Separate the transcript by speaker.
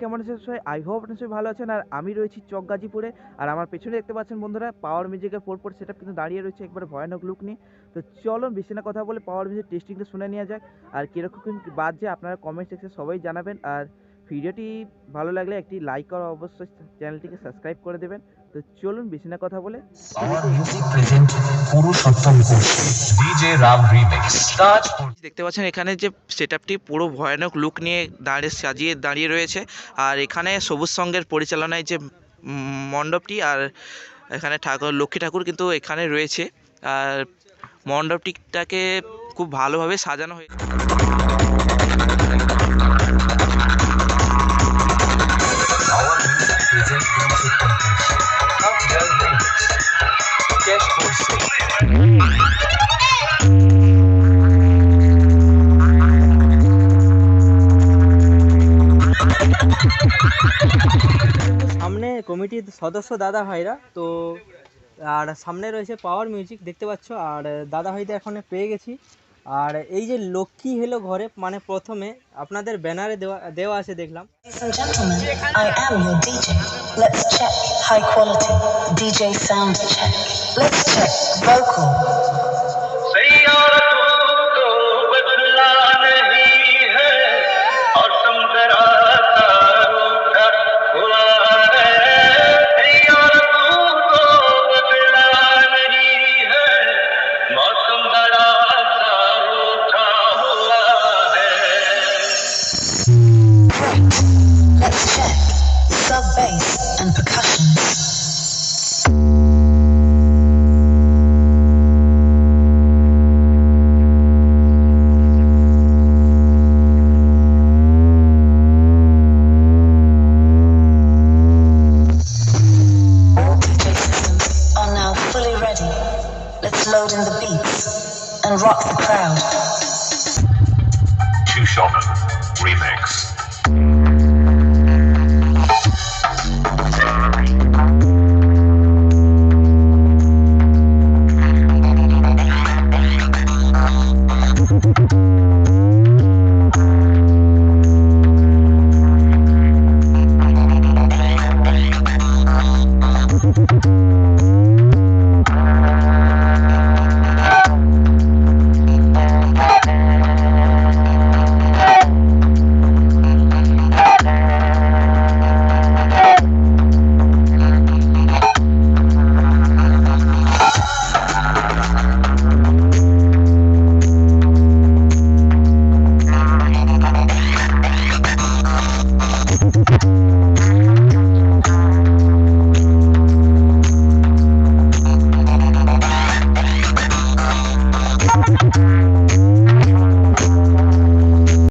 Speaker 1: কেমন আছেন সবাই? আই হোপ আপনার সবাই ভালো আছেন। আর আমি রয়েছি চক গাজীপুরে। আর আমার পেছনে দেখতে পাচ্ছেন বন্ধুরা পাওয়ার মিউজিকের ফোর ফোর সেট কিন্তু দাঁড়িয়ে রয়েছে একবারে ভয়ানক লুক নিয়ে। তো চলুন, বেশি না কথা বলে পাওয়ার মিউজিক টেস্টিংটা শুনে নেওয়া যাক। আর কীরকম বাজছে আপনারা কমেন্ট সেকশনে সবাই জানাবেন। আর ভিডিওটি ভালো লাগলে একটি লাইক আর অবশ্যই চ্যানেলটিকে সাবস্ক্রাইব করে দেবেন। তো চলুন বেশি না কথা বলে। দেখতে পাচ্ছেন এখানে যে সেটআপটি পুরো ভয়ানক লুক নিয়ে দাঁড়িয়ে সাজিয়ে দাঁড়িয়ে রয়েছে। আর এখানে সবুজ সঙ্গের পরিচালনায় যে মণ্ডপটি আর এখানে ঠাকুর লক্ষ্মী ঠাকুর কিন্তু এখানে রয়েছে। আর মণ্ডপটিটাকে খুব ভালোভাবে সাজানো হয়েছে।
Speaker 2: সামনে কমিটির সদস্য দাদা ভাইরা তো আর সামনে রয়েছে পাওয়ার মিউজিক দেখতে পাচ্ছ আর দাদা ভাইদের এখন পেয়ে গেছি। আর এই যে লক্ষ্মী হলো ঘরে মানে প্রথমে আপনাদের ব্যানারে দেওয়া দেওয়া আছে দেখলাম।
Speaker 3: मौसम हुआ है।
Speaker 4: Load in the beats and rock the crowd.
Speaker 5: Two Shonen Remix Thank you.